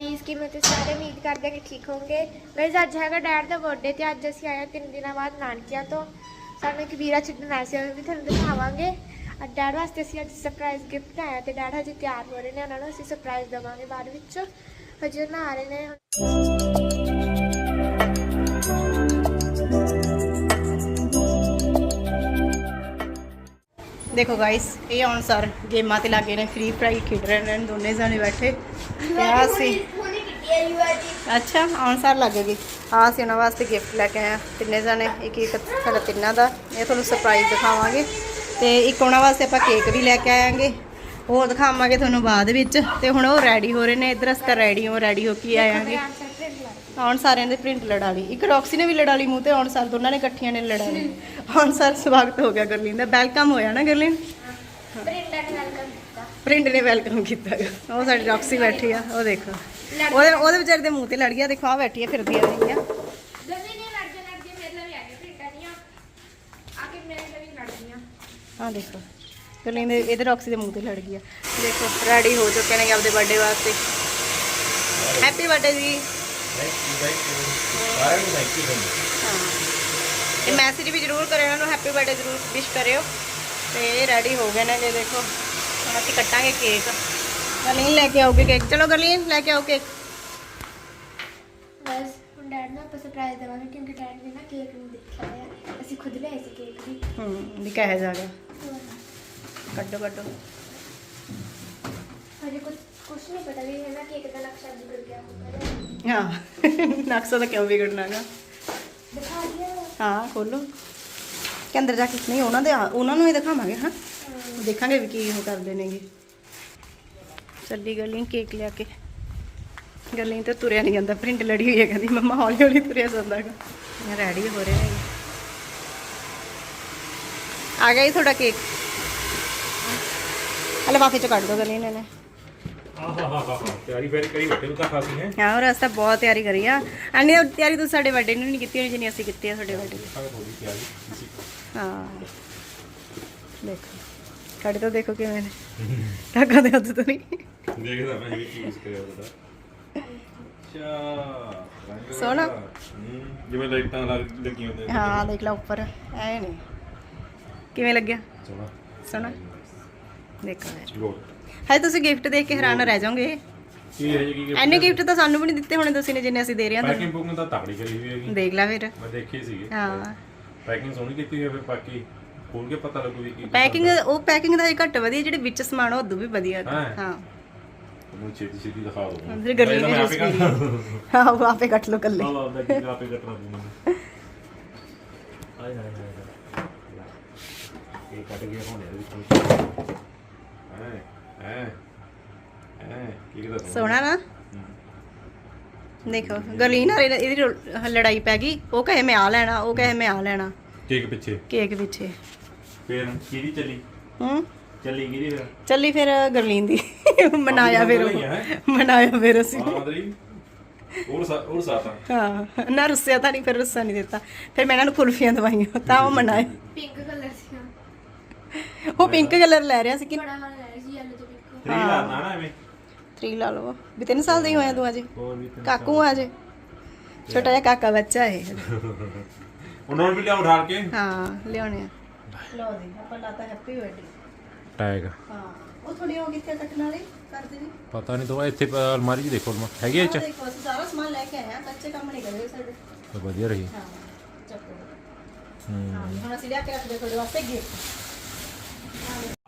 Please ਕਿਵੇਂ ਤੁਸੀਂ ਸਾਰੇ ਉਮੀਦ ਕਰਦੇ ਹਾਂ ਕਿ ਠੀਕ ਹੋਵੋਗੇ। ਗਾਇਜ਼, ਅੱਜ ਹੈਗਾ ਡੈਡ ਦਾ ਬਰਥਡੇ ਤੇ ਅੱਜ ਅਸੀਂ ਆਏ ਹਾਂ ਤਿੰਨ ਦਿਨਾਂ ਬਾਅਦ ਨਾਨਕਿਆਂ ਤੋਂ। ਸਾਨੂੰ ਇੱਕ ਵੀਰਾ ਛੱਡਣ ਆਇਆ ਸੀ ਉਹ ਵੀ ਤੁਹਾਨੂੰ ਦਿਖਾਵਾਂਗੇ। ਅੱਜ ਡੈਡ ਵਾਸਤੇ ਅਸੀਂ ਅੱਜ ਸਰਪ੍ਰਾਈਜ਼ ਗਿਫਟ ਆਇਆ ਤੇ ਡੈਡ ਹਜੇ ਤਿਆਰ ਹੋ ਰਹੇ ਨੇ, ਉਹਨਾਂ ਨੂੰ ਅਸੀਂ ਸਰਪ੍ਰਾਈਜ਼ ਦੇਵਾਂਗੇ ਬਾਅਦ ਵਿੱਚ। ਹਜੇ ਉਹ ਨਹਾ ਰਹੇ ਨੇ। ਦੇਖੋ ਗਾਇਸ ਇਹ ਹੁਣ ਸਰ ਗੇਮਾਂ ਤੇ ਲੱਗੇ ਨੇ ਫ੍ਰੀ ਫਾਇਰ ਖੇਡ ਰਹੇ ਨੇ ਦੋਨੇ ਜਣੇ ਬੈਠੇ। ਆਹ ਸੀ? ਅੱਛਾ ਹੁਣ ਸਰ ਲੱਗੇਗੀ ਆ ਸੀ ਉਹਨਾਂ ਵਾਸਤੇ ਗਿਫਟ ਲੈ ਕੇ ਆਇਆ ਤਿੰਨੇ ਜਣੇ ਇੱਕ ਇੱਕ ਸਾਡਾ ਤਿੰਨਾਂ ਦਾ। ਇਹ ਤੁਹਾਨੂੰ ਸਰਪ੍ਰਾਈਜ਼ ਦਿਖਾਵਾਂਗੇ। ਤੇ ਇੱਕ ਉਹਨਾਂ ਵਾਸਤੇ ਆਪਾਂ ਕੇਕ ਵੀ ਲੈ ਕੇ ਆਵਾਂਗੇ। ਉਹ ਦਿਖਾਵਾਂਗੇ ਤੁਹਾਨੂੰ ਬਾਅਦ ਵਿੱਚ। ਤੇ ਹੁਣ ਉਹ ਰੈਡੀ ਹੋ ਰਹੇ ਨੇ। ਇਧਰ ਅਸਕਰ ਰੈਡੀ ਹੋ ਰੈਡੀ ਹੋ ਕੇ ਆਵਾਂਗੇ ਹੁਣ ਸਾਰਿਆਂ ਦੇ ਪ੍ਰਿੰਟ ਲੜਾ ਲਈ ਇੱਕ ਰੌਕਸੀ ਨੇ ਵੀ ਲੜਾ ਲਈ ਮੂੰਹ ਤੇ ਹੁਣ ਸਰ ਦੋਨਾਂ ਨੇ ਇਕੱਠੀਆਂ ਨੇ ਲੜਾ ਲਈ ਹੁਣ ਸਰ ਸਵਾਗਤ ਹੋ ਗਿਆ ਗਰਲੀਨ ਦਾ। ਵੈਲਕਮ ਹੋਇਆ ਨਾ ਗਰਲੀਨ? ਪ੍ਰਿੰਟ ਨੇ ਵੈਲਕਮ ਕੀਤਾ। ਗਾ। ਉਹ ਸਾਡੀ ਰੌਕਸੀ ਬੈਠੀ ਆ ਉਹ ਦੇਖੋ। ਉਹਦੇ ਉਹਦੇ ਵਿਚਾਰੇ ਦੇ ਮੂੰਹ ਤੇ ਲੜ ਗਿਆ ਦੇਖੋ ਆ ਬੈਠੀ ਆ ਫਿਰਦੀ ਆ ਲਈ ਆ ਆ ਦੇਖੋ। ਗਰਲੀਨ ਦੇ ਇਹਦੇ ਰੌਕਸੀ ਦੇ ਮੂੰਹ ਤੇ ਲੜ ਗਿਆ ਦੇਖੋ ਰੈਡੀ ਹੋ ਚੁੱਕੇ ਨੇ ਆਪਦੇ ਬਰਥਡੇ ਵਾਸਤੇ। ਹੈਪੀ ਬਰਥਡੇ ਜੀ। ਸਾਰਿਆਂ ਨੂੰ ਥੈਂਕ ਯੂ ਹਾਂ। ਇਹ ਮੈਸੇਜ ਵੀ ਜ਼ਰੂਰ ਕਰਿਓ ਇਹਨਾਂ ਨੂੰ ਹੈਪੀ ਬਰਥਡੇ ਜ਼ਰੂਰ ਵਿਸ਼ ਕਰਿਓ। ਤੇ ਇਹ ਰੈਡੀ ਹੋ ਗਏ ਨੇ ਜੇ ਦੇਖੋ। ਹੁਣ ਅਸੀਂ ਕੱਟਾਂਗੇ ਕੇਕ ਗਰਲੀਨ ਲੈ ਕੇ ਆਓਗੇ ਕੇਕ ਚਲੋ ਗਰਲੀਨ ਲੈ ਕੇ ਆਓ ਕੇਕ ਬਸ ਹੁਣ ਡੈਡ ਨੂੰ ਆਪਾਂ ਸਰਪ੍ਰਾਈਜ਼ ਦੇਵਾਂਗੇ ਕਿਉਂਕਿ ਡੈਡ ਨੇ ਨਾ ਕੇਕ ਨੂੰ ਦੇਖਿਆ ਹੈ ਅਸੀਂ ਖੁਦ ਲਿਆਏ ਸੀ ਕੇਕ ਵੀ। ਹੂੰ ਵੀ ਕਹਿ ਜਾ ਗਿਆ ਕੱਢੋ ਕੱਢੋ। ਹਜੇ ਕੁਝ ਕੁਝ ਨਹੀਂ ਪਤਾ ਵੀ ਹੈ ਨਾ ਕੇਕ ਦਾ ਨਕਸ਼ਾ ਵਿਗੜ ਗਿਆ ਹੋਊਗਾ। ਹਾਂ। ਨਕਸ਼ਾ ਤਾਂ ਕਿਉਂ ਵਿਗੜਨਾਗਾ ਦਿਖਾ ਦਿਆ ਹਾਂ ਖੋਲੋ। ਕਿ ਅੰਦਰ ਜਾ ਕੇ ਨਹੀਂ ਉਹਨਾਂ ਦੇ ਉਹਨਾਂ ਨੂੰ ਹੀ ਦਿਖਾਵਾਂਗੇ ਹਾਂ। ਦੇਖਾਂਗੇ ਵੀ ਕੀ ਉਹ ਕਰਦੇ ਨੇਗੇ। ਚੱਲੀ ਗਲੀ ਕੇਕ ਲਿਆ ਕੇ। ਗਲੀ ਤੇ ਤੁਰਿਆ ਨਹੀਂ ਜਾਂਦਾ ਪ੍ਰਿੰਟ ਲੜੀ ਹੋਈ ਹੈ ਕਹਿੰਦੀ ਮੰਮਾ ਹੌਲੀ ਹੌਲੀ ਤੁਰਿਆ ਜਾਂਦਾਗਾ ਮੈਂ ਰੈਡੀ ਹੋ ਰਹੇ ਨੇ ਆ ਗਿਆ ਜੀ ਤੁਹਾਡਾ ਕੇਕ। ਹਲੇ ਬਾਕੀ ਚੋਂ ਕੱਢ ਦੋ ਗਲੀ ਨੇ ਆਹਾਹਾਹਾ ਤਿਆਰੀ ਫੇਰ ਕਰੀ ਬੈਠੇ ਨੂੰ ਤਾਂ ਖਾਸੀ ਹੈ? ਹਾਂ ਹੋਰ ਅਸਾਂ ਬਹੁਤ ਤਿਆਰੀ ਕਰੀ ਆ। ਐਨੀ ਤਿਆਰੀ ਤੁਸੀਂ ਸਾਡੇ ਵੱਡੇ ਨੇ ਨਹੀਂ ਕੀਤੀ ਹੋਣੀ ਜਿੰਨੀ ਅਸੀਂ ਕੀਤੀ ਆ ਤੁਹਾਡੇ ਵੱਡੇ ਨੇ। ਹਾਂ ਦੇਖੋ ਸਾਡੇ ਤਾਂ ਦੇਖੋ ਕਿਵੇਂ ਨੇ। ਕਾਕਾ ਦੇ ਹੱਥ ਤੋਂ ਨਹੀਂ। ਦੇਖਦਾ ਮੈਂ ਕੀ ਯੂਜ਼ ਕਰਿਆ ਉਹਦਾ ਅੱਛਾ ਸੋਹਣਾ। ਜਿਵੇਂ ਲਾਈਟਾਂ ਲੱਗ ਲੱਗੀਆਂ ਹੁੰਦੀਆਂ। ਹਾਂ ਦੇਖ ਲਾ ਉੱਪਰ ਐ ਨਹੀਂ ਕਿਵੇਂ ਲੱਗਿਆ? ਸੋਹਣਾ। ਸੋਹਣਾ। ਦੇਖੋ। ਚਲੋ ਹਾਏ ਤੁਸੀਂ ਗਿਫਟ ਦੇਖ ਕੇ ਹੈਰਾਨ ਰਹਿ ਜਾਓਗੇ। ਕੀ ਹੈ ਜੀ ਕੀ ਐਨੇ ਗਿਫਟ ਤਾਂ ਸਾਨੂੰ ਵੀ ਨਹੀਂ ਦਿੱਤੇ ਹੋਣੇ ਤੁਸੀਂ ਨੇ ਜਿੰਨੇ ਅਸੀਂ ਦੇ ਰਹੇ ਹਾਂ ਪੈਕਿੰਗ ਬੁਕਿੰਗ ਤਾਂ ਤਕੜੀ ਕਰੀ ਹੋਈ ਹੈਗੀ। ਦੇਖ ਲੈ ਫਿਰ। ਮੈਂ ਦੇਖੀ ਸੀਗੀ। ਹਾਂ। ਪੈਕਿੰਗ ਸੋਹਣੀ ਕੀਤੀ ਹੋਈ ਹੈ ਫਿਰ ਬਾਕੀ ਖੋਲ ਕੇ ਪਤਾ ਲੱਗੂ ਵੀ ਕੀ ਪੈਕਿੰਗ ਉਹ ਪੈਕਿੰਗ ਦਾ ਘੱਟ ਵਧੀਆ ਜਿਹੜੇ ਵਿੱਚ ਸਮਾਨ ਉਹ ਉਦੋਂ ਵੀ ਵਧੀਆ। ਹਾਂ। ਹਾਂ। ਤੁਹਾਨੂੰ ਛੇਤੀ ਛੇਤੀ ਦਿਖਾ ਦੂੰਗਾ ਫਿਰ ਗਰਲੀ ਨੇ ਆਪੇ ਕਰ ਹਾਂ ਉਹ ਆਪੇ ਕੱਟ ਲੋ ਕੱਲੇ। ਲਾ ਦਾ ਕੀ ਆਪੇ ਕੱਟਣਾ ਦੂੰਗਾ ਆਏ ਹਾਏ ਹਾਏ ਇਹ ਕੱਟ ਗਿਆ ਹੋਣੇ ਇਹਦੇ ਵਿੱਚੋਂ। ਐ ਸੋਹਣਾ ਨਾ? ਦੇਖੋ ਗਲੀ ਨਾਲ ਇਹਦੀ ਲੜਾਈ ਪੈ ਗਈ। ਉਹ ਕਹੇ ਮੈਂ ਆ ਲੈਣਾ ਉਹ ਕਹੇ ਮੈਂ ਆ ਲੈਣਾ। ਠੀਕ ਪਿੱਛੇ। ਕੇਕ ਪਿੱਛੇ। ਫੇਰ ਕਿਹਦੀ ਚੱਲੀ? ਹੂੰ? ਚੱਲੀ ਕਿਹਦੀ ਫੇਰ? ਚੱਲੀ ਫਿਰ ਗਰਲੀਨ ਦੀ। ਮਨਾਇਆ ਫਿਰ ਉਹ। ਮਨਾਇਆ ਫਿਰ ਅਸੀਂ। ਮਾਦਰੀ ਹੋਰ ਸਾ ਹੋਰ ਹਾਂ ਨਾ ਰੁੱਸਿਆ ਤਾਂ ਨਹੀਂ ਫਿਰ ਰੁੱਸਾ ਨਹੀਂ ਦਿੱਤਾ। ਫਿਰ ਮੈਂ ਇਹਨਾਂ ਨੂੰ ਕੁਲਫੀਆਂ ਦਵਾਈਆਂ ਤਾਂ ਉਹ ਮਨਾਇਆ। ਪਿੰਕ ਕਲਰ ਸੀ ਉਹ ਪਿੰਕ ਕਲਰ ਲੈ ਰਿਹਾ ਸੀ ਕਿ ਬੜਾ ਹਾਲ ਹੈ 3 ਲਾ ਨਾ ਵੀ 3 ਸਾਲ ਦਾ ਹੋਇਆ ਤੂੰ ਅਜੇ। ਕਾਕੂ ਆ ਅਜੇ। ਛੋਟਾ ਜਿਹਾ ਕਾਕਾ ਬੱਚਾ ਹੈ ਉਹਨਾਂ ਵੀ ਲਿਆ ਉਠਾਲ ਕੇ। ਹਾਂ ਲਿਆਉਣੇ ਆ। ਲਓ ਜੀ ਆਪਾਂ ਲਾਤਾ ਹੈਪੀ ਬਰਥਡੇ ਟੈਗ ਹਾਂ ਉਹ ਥੋੜੀ ਹੋ ਕਿੱਥੇ ਕੱਟਣ ਵਾਲੀ? ਕਰ ਦੇਣੀ ਪਤਾ ਨਹੀਂ ਤੋਂ ਇੱਥੇ ਅਲਮਾਰੀ 'ਚ ਦੇਖੋ ਅਲਮਾਰੀ ਹੈਗੀ ਇੱਥੇ ਦੇਖੋ ਸਾਰਾ ਸਮਾਨ ਲੈ ਕੇ ਆਏ ਕੱਚੇ ਕੰਮ ਨਹੀਂ ਕਰੇ ਸਾਡੇ। ਵਧੀਆ ਰਹੀ। ਹਾਂ ਚੱਕੋ। ਹੂੰ। ਹੁਣ ਅਸੀਂ ਲਿਆ ਕੇ ਰੱਖ ਦੇ ਤੁਹਾਡੇ ਵਾਸਤੇ ਗਿਫਟ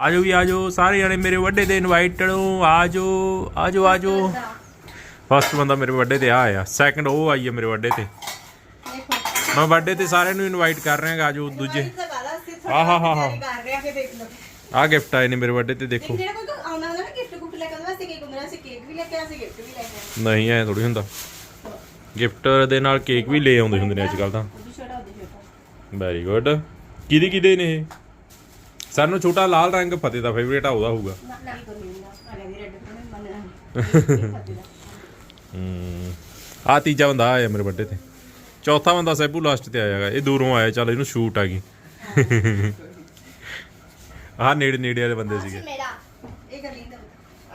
ਆਜੋ ਵੀ ਆਜੋ ਸਾਰੇ ਜਣੇ ਮੇਰੇ ਵੱਡੇ ਤੇ ਇਨਵਾਈਟਡ ਹੋ ਆਜੋ ਆਜੋ ਆਜੋ। ਫਸਟ ਬੰਦਾ ਮੇਰੇ ਵੱਡੇ ਤੇ ਆ ਆਇਆ ਸੈਕੰਡ ਉਹ ਆਈ ਹੈ ਮੇਰੇ ਵੱਡੇ ਤੇ। ਮੈਂ ਵੱਡੇ ਤੇ ਸਾਰਿਆਂ ਨੂੰ ਇਨਵਾਈਟ ਕਰ ਰਿਹਾ ਆਜੋ ਦੂਜੇ। ਆਹ ਹਾ ਹਾ ਹਾ। ਕਰ ਰਿਹਾ ਕਿ ਦੇਖ ਲਓ। ਆ ਗਿਫਟ ਆਏ ਨੇ ਮੇਰੇ ਵੱਡੇ ਤੇ ਦੇਖੋ। ਨਹੀਂ ਐ ਥੋੜੀ ਹੁੰਦਾ। ਗਿਫਟ ਦੇ ਨਾਲ ਕੇਕ ਵੀ ਲੈ ਆਉਂਦੇ ਹੁੰਦੇ ਨੇ ਅੱਜ ਕੱਲ ਤਾਂ। ਵੈਰੀ ਗੁੱਡ ਕਿਹਦੀ ਕਿਹਦੇ ਨੇ ਇਹ? ਸਾਨੂੰ ਛੋਟਾ ਲਾਲ ਰੰਗ ਫਤਿਹ ਦਾ ਫੇਵਰੇਟ ਆ ਉਹਦਾ ਹੋਊਗਾ। ਹੀ। ਆ ਆ ਤੀਜਾ ਬੰਦਾ ਆਇਆ ਮੇਰੇ ਵੱਡੇ ਤੇ। ਚੌਥਾ ਬੰਦਾ ਸੈਬੂ ਲਾਸਟ ਤੇ ਆਇਆਗਾ ਇਹ ਦੂਰੋਂ ਆਇਆ ਚੱਲ ਇਹਨੂੰ ਸ਼ੂਟ ਆ ਗਈ। ਆਹ ਨੇੜੇ ਨੇੜੇ ਵਾਲੇ ਬੰਦੇ ਸੀਗੇ। ਮੇਰਾ। ਇਹ ਗਲੀ ਦਾ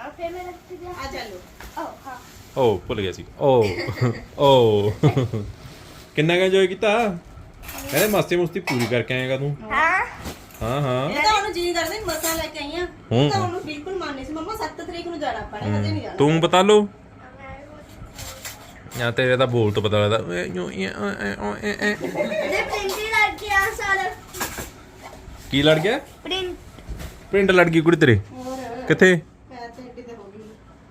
ਆ ਫਿਰ ਮੈਂ ਰੱਖ ਦਿਆ। ਆ ਚੱਲੋ ਓ ਹਾਂ। ਓ ਭੁੱਲ ਗਿਆ ਸੀ। ਓ ਓ ਕਿੰਨਾ ਕੁ enjoy ਕੀਤਾ? ਕਹਿੰਦੇ ਮਸਤੀ ਮੁਸਤੀ ਪੂਰੀ ਕਰਕੇ ਆਏਗਾ ਤੂੰ। ਹਾਂ। ਹਾਂ ਹਾਂ। ਇਹ ਤਾਂ ਉਹਨੂੰ ਜੀ ਕਰਦੇ ਮਸਾਂ ਲੈ ਕੇ ਆਈਆਂ ਹੂੰ। ਤਾਂ ਉਹਨੂੰ ਬਿਲਕੁਲ ਮੰਨੇ ਸੀ। ਮੰਮਾ 7 ਤਰੀਕ ਨੂੰ ਜਾਣਾ ਆਪਾਂ ਨੇ ਹਜੇ ਨਹੀਂ ਜਾਣਾ। ਤੂੰ ਬਤਾ ਲੋ ਜਾਂ ਤੇਰੇ ਤਾਂ ਬੋਲ ਤੋਂ ਪਤਾ ਲੱਗਦਾ ਏ, ਯੋ, ਏ, ਓ, ਏ, ਓ, ਏ, ਏ। ਦੇ ਪ੍ਰਿੰਟੀ ਲੱਗ ਗਿਆ ਸਾਲ। ਕੀ ਲੜ ਗਿਆ? ਪ੍ਰਿੰਟ। ਪ੍ਰਿੰਟ ਲੜ ਗਈ ਕੁੜੀ ਤੇਰੇ। ਹੋਰ। ਕਿੱਥੇ? ਪੈਰ ਤੇ ਏਡੀ ਤੇ ਹੋ ਗਈ।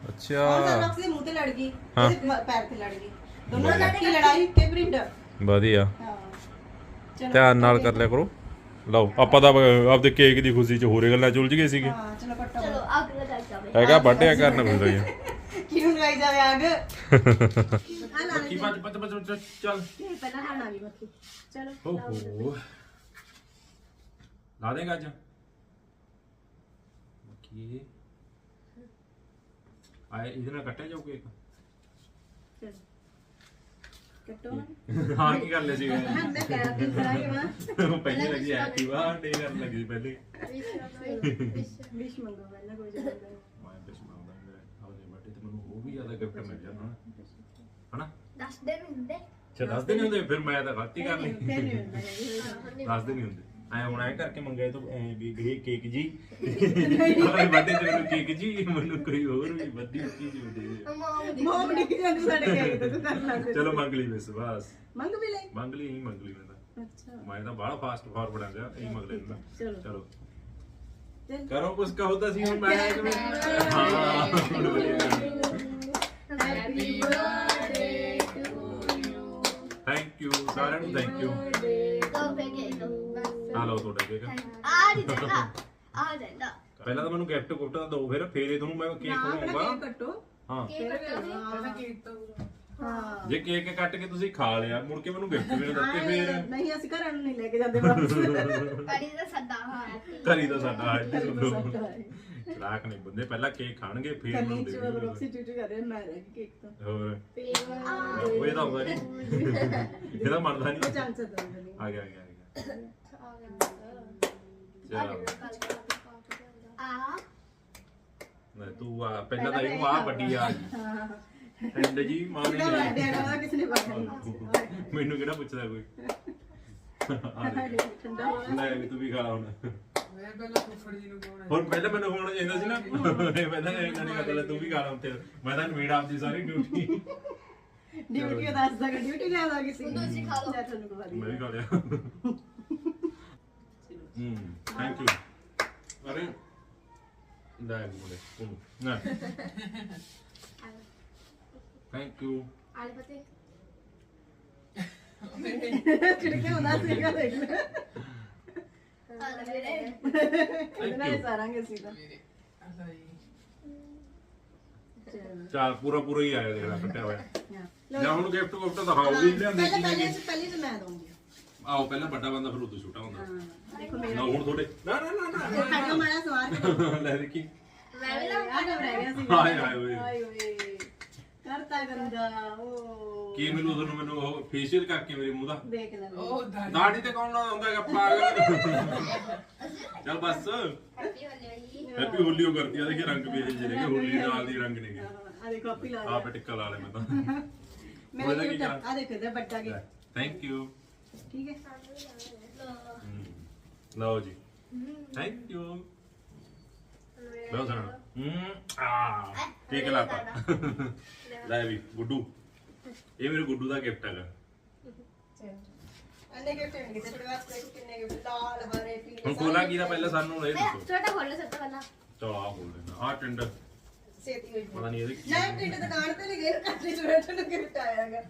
ਅੱਛਾ। ਹੁਣ ਤਾਂ ਰੌਕਸ ਦੇ ਮੂੰਹ ਤੇ ਲੜ ਗਈ ਹਾਂ। ਇਹਦੇ ਮ- ਪੈਰ ਤੇ ਲੜ ਗਈ। ਦੋਨੋਂ ਲੜ ਕੇ ਲੜਾਈ ਕੇ ਪ੍ਰਿੰਟ। ਵਧੀਆ। ਹਾਂ। ਚਲੋ ਧਿਆਨ ਨਾਲ ਕਰ ਲਿਆ ਕਰੋ। ਲਓ ਆਪਾਂ ਤਾਂ ਆਪਦੇ ਕੇਕ ਦੀ ਖੁਸ਼ੀ 'ਚ ਹੋਰੇ ਗੱਲਾਂ ਚੁਲਝ ਗਏ ਸੀਗੇ। ਹਾਂ ਚਲੋ ਕੱਟੋ ਚਲੋ ਅੱਗ ਲਗਾ ਜਾਵੇ। ਹੈਗਾ ਵੱਡਿਆ ਕਰਨਾ ਹੁੰਦਾ ਹੀ ਕਿਉਂ ਲਗਾਈ ਜਾਵੇ ਅੱਗ? ਲਾ ਕੀ ਬੱਜ ਬੱਜ ਬੱਜ ਚੱਲ। ਇਹ ਪਹਿਲਾਂ ਖਾਣਾ ਵੀ ਮੱਕੀ ਚਲੋ ਓਹੋ। ਲਾ ਦੇਗਾ ਅੱਜ। ਕੀ ਆਏ ਇਹਦੇ ਨਾਲ ਕੱਟਿਆ ਜਾਊ ਕੇਕ? ਚਲੋ। ਕੱਟੋ। ਹਾਂ ਕੀ ਕਰ ਲਿਆ ਸੀ ਮੈਂ ਕਹਿ ਦਿੱਤਾ ਕਰਾਂਗੇ ਵਾ ਪਹਿਲੇ ਲੱਗੀ ਕਰਨ ਲੱਗੀ ਸੀ ਪਹਿਲੇ। ਵਿਸ਼ ਮੰਗੋ ਪਹਿਲਾਂ ਕੋਈ ਜਵਾਬ ਦੇ ਮੈਂ ਬਿਸ਼ ਮੰਗਦਾ ਮੇਰੇ ਆਪਦੇ ਬਰਥਡੇ ਤੇ ਮੈਨੂੰ ਉਹ ਵੀ ਜ਼ਿਆਦਾ ਗਿਫਟ ਮਿਲ ਜਾਣਾ ਹਨਾ। ਦੱਸ ਦੇ ਹੁੰਦੇ। ਅੱਛਾ ਦੱਸਦੇ ਨਹੀਂ ਹੁੰਦੇ ਫਿਰ ਮੈਂ ਤਾਂ ਗਲਤੀ ਕਰ ਲਈ ਫਿਰ ਨਹੀਂ ਹੁੰਦਾ। ਹੈਗਾ। ਦੱਸਦੇ ਨਹੀਂ ਹੁੰਦੇ। ਐ ਹੁਣ ਐ ਕਰਕੇ ਮੰਗਿਆ ਤੂੰ ਐ ਵੀ ਗ੍ਰੇ ਕੇਕ ਜੀ। ਆਪਣੇ ਬਰਥਡੇ ਤੇ ਮੈਨੂੰ ਕੇਕ ਜੀ ਮੈਨੂੰ ਕੋਈ ਹੋਰ ਵੀ ਵਧੀਆ ਚੀਜ਼ ਦੇ ਮੋਮ ਨਹੀਂ ਜਾਂਦੀ ਸਾਡੇ ਕੇਕ ਤੇ ਤੂੰ ਕਰ ਲੱਗ ਚਲੋ ਮੰਗ ਲਈ ਬਸ ਬਸ। ਮੰਗ ਵੀ ਲੈ ਮੰਗ ਲਈ ਹੀ ਮੰਗ ਲਈ ਮੈਂ ਤਾਂ। ਅੱਛਾ। ਮੈਂ ਤਾਂ ਬੜਾ ਫਾਸਟ ਫਾਰਵਰਡ ਆ ਗਿਆ ਇਹ ਮੰਗ ਲੈਣਾ ਚਲੋ। ਚਲੋ। ਚੱਲ। ਕਰੋ ਕੁਛ ਕਹੋ ਤਾਂ ਸੀ ਹੁਣ ਮੈਂ ਕਿਵੇਂ ਹਾਂ। ਹੁਣ ਵਧੀਆ ਹੈਪੀ ਬਰਥਡੇ ਥੈਂਕ ਯੂ ਸਾਰਿਆਂ ਨੂੰ ਥੈਂਕ ਯੂ ਦੋ ਦੋ ਲਓ ਤੁਹਾਡਾ ਕੇਕ। ਆ ਚੱਲਦਾ ਆ ਜਾਂਦਾ। ਪਹਿਲਾਂ ਤਾਂ ਮੈਨੂੰ ਗਿਫਟ ਗੁਫਟ ਤਾਂ ਦਿਓ ਫਿਰ ਫੇਰੇ ਤੁਹਾਨੂੰ ਮੈਂ ਕੇਕ ਨਾ ਆਪਣਾ ਖਵਾਉਂਗਾ। ਕੇਕ ਕੱਟੋ। ਹਾਂ। ਹਾਂ। ਜੇ ਕੇਕ ਕੱਟ ਕੇ ਤੁਸੀਂ ਖਾ ਲਿਆ ਮੁੜ ਕੇ ਮੈਨੂੰ ਗਿਫਟ ਵੀ ਨਾ ਦਿੱਤੇ ਫਿਰ। ਨਹੀਂ ਅਸੀਂ ਘਰਾਂ ਨੂੰ ਨਹੀਂ ਲੈ ਕੇ ਜਾਂਦੇ ਵਾਪਸ ਕੜੀ ਦਾ ਸੱਦਾ ਹਾਂ। ਕਰੀ ਤਾਂ ਸਾਡਾ ਅੱਜ ਚਲਾਕ ਨਹੀਂ ਬੰਦੇ ਪਹਿਲਾਂ ਕੇਕ ਖਾਣਗੇ ਫਿਰ ਮੈਨੂੰ ਚ ਦੇਣਗੇ ਰੋਕਸੀ ਟੂਟੂ ਕਰ ਰਿਹਾ ਮੈਂ ਰਹਿ ਕੇਕ ਤੋਂ। ਹੋਰ? ਉਹ ਇਹਦਾ ਹੁੰਦਾ ਨਹੀਂ ਇਹਦਾ ਮੰਨਦਾ ਨਹੀਂ ਚਾਂਸ ਦੋ ਨਹੀਂ ਆ ਗਿਆ ਆ ਗਿਆ ਆ ਗਿਆ। ਚਲੋ ਆ ਨਾ ਤੂੰ ਆ ਪਹਿਲਾਂ ਤਾਂ ਇਹਨੂੰ ਆ ਵੱਡੀ ਆ ਹਾਂ ਐਂਡ ਜੀ ਮਾਂ ਨੇ ਬਰਥਡੇ ਹੈਗਾ ਕਿਸ ਨੇ ਬਰਥਡੇ ਮੈਨੂੰ ਕਿਹੜਾ ਪੁੱਛਦਾ ਕੋਈ ਆ ਲੈ। ਠੰਡਾ ਹੋ ਲੈ ਵੀ ਤੂੰ ਵੀ ਖਾ ਲਾ ਹੁਣ ਹੁਣ ਪਹਿਲਾਂ ਮੈਨੂੰ ਹੋਣਾ ਚਾਹੀਦਾ ਸੀ ਨਾ ਇਹ ਪਹਿਲਾਂ ਇਹ ਨਹੀਂ ਕਰਦਾ ਤੂੰ ਵੀ ਖਾ ਲਾ ਉੱਤੇ ਮੈਂ ਤਾਂ ਨਵੀੜ ਆਪਦੀ ਸਾਰੀ ਡਿਊਟੀ ਡਿਊਟੀ ਦੱਸ ਦਾ ਡਿਊਟੀ ਲੈ ਆ ਕਿਸੇ ਤੁਸੀਂ ਖਾ ਲਓ। ਮੈਂ ਵੀ ਖਾ ਲਿਆ ਹੂੰ ਥੈਂਕ ਯੂ ਅਰੇ ਲੈ ਮੁੰਡੇ ਤੂੰ ਨਾ ਥੈਂਕ ਯੂ ਆਲੇ ਪਤੇ ਕਿਹੜੇ ਹੁੰਦਾ ਸੀਗਾ ਦੇਖ ਲੈ ਆ ਲੈ ਮੇਰੇ ਇਹਦੇ ਨਾਲ ਹੀ ਸਾਰਾਂਗੇ ਅਸੀਂ ਤਾਂ ਚਲੋ ਚਾਲ ਪੂਰਾ ਪੂਰਾ ਹੀ ਆਇਆ ਜਿਹੜਾ ਕੱਟਿਆ ਹੋਇਆ ਹਾਂ। ਜਾਂ ਹੁਣ ਗਿਫਟ ਗੁਫਟ ਦਿਖਾਓ ਵੀ ਲਿਆਂਦੇ ਪਹਿਲੇ ਕੀ ਪਹਿਲੇ ਨੇ ਪਹਿਲੇ ਤਾਂ ਮੈਂ ਦਊਂਗੀ ਆਓ ਪਹਿਲਾਂ ਵੱਡਾ ਬੰਦਾ ਫਿਰ ਉਦੋਂ ਛੋਟਾ ਹੁੰਦਾ ਹਾਂ। ਦੇਖੋ ਨਾ ਮੇਰਾ ਹੁਣ ਤੁਹਾਡੇ ਨਾ ਨਾ ਨਾ ਇਹ ਖਾਣਾ ਮਾਰਾ ਸਵਾਰ ਨਾ ਲੈ ਦੇਖੀ। ਮੈਂ ਵੀ ਆ ਕਬ ਰਹਿ ਗਿਆ ਸੀ ਹਾਏ ਹਾਏ ਓਏ। ਹਾਏ। ਓਏ ਕਰਤਾ ਗੰਦਾ ਓ। ਕੀ ਮੈਨੂੰ ਤੁਹਾਨੂੰ ਮੈਨੂੰ? ਉਹ ਫੇਸ਼ੀਅਲ ਕਰਕੇ ਮੇਰੇ ਮੂੰਹ ਦਾ। ਦੇਖ ਲੈ। ਦਾੜੀ। ਤੇ ਕੌਣ ਲਾਉਂਦਾ ਹੁੰਦਾ ਹੈਗਾ? ਪਾਗਲ। ਚੱਲ ਬਸ। ਹੈਪੀ ਹੋਲੀ ਹੋਈ ਹੈਪੀ ਹੋਲੀ ਉਹ ਕਰਦੀ ਆ। ਦੇਖੀ ਰੰਗ ਵੀ ਇਹ ਜਿਹੜੇ ਕਿ ਹੋਲੀ ਨਾਲ ਦੀ ਰੰਗ ਨੇਗੇ ਆ ਦੇਖੋ ਆਪੀ ਲਾ ਆਹ ਪੇ ਟਿੱਕਾ ਲਾ ਲੈ ਮੈਂ ਤਾਂ। ਮੈਂ ਉਹਦਾ ਕੀ ਕਰਾਂ? ਆ? ਦੇਖੋ ਤੇ ਵੱਡਾ ਕੇ? ਥੈਂਕ ਯੂ ਠੀਕ ਹੈ। ਲਓ ਜੀ। ਥੈਂਕ ਯੂ ਲਓ ਸਣ ਹੂੰ ਆ ਠੀਕ ਲਾਤਾ। ਲੈ ਵੀ ਗੁੱਡੂ। ਇਹ ਮੇਰੇ ਗੁੱਡੂ ਦਾ ਗਿਫਟ ਹੈਗਾ। ਅੰਨੇ ਗਿਫਟ ਮਿਲ ਗਏ ਤੁਹਾਡੇ ਵਾਸਤੇ ਕਿੰਨੇ ਗਿਫਟ ਲਾਲ ਹਰੇ ਪੀਲੇ ਹੁਣ ਕੋਲਾ ਕੀ ਦਾ ਪਹਿਲਾਂ ਸਾਨੂੰ ਇਹ ਦੱਸੋ। ਛੋਟਾ ਖੋਲ ਸਭ ਤੋਂ ਪਹਿਲਾਂ। ਚਲੋ ਆ ਬੋਲ ਲੈਣਾ ਆ ਟਿੰਡਰ ਸੇਤੀ ਹੋਈ ਪਤਾ ਨਹੀਂ ਇਹਦੇ ਕੀ ਨਾ ਟਿੰਡ ਦੁਕਾਨ ਤੇ ਨਹੀਂ ਗਏ ਕੱਟੇ ਚ ਬੈਠਣ ਨੂੰ ਗਿਫਟ ਆਇਆਗਾ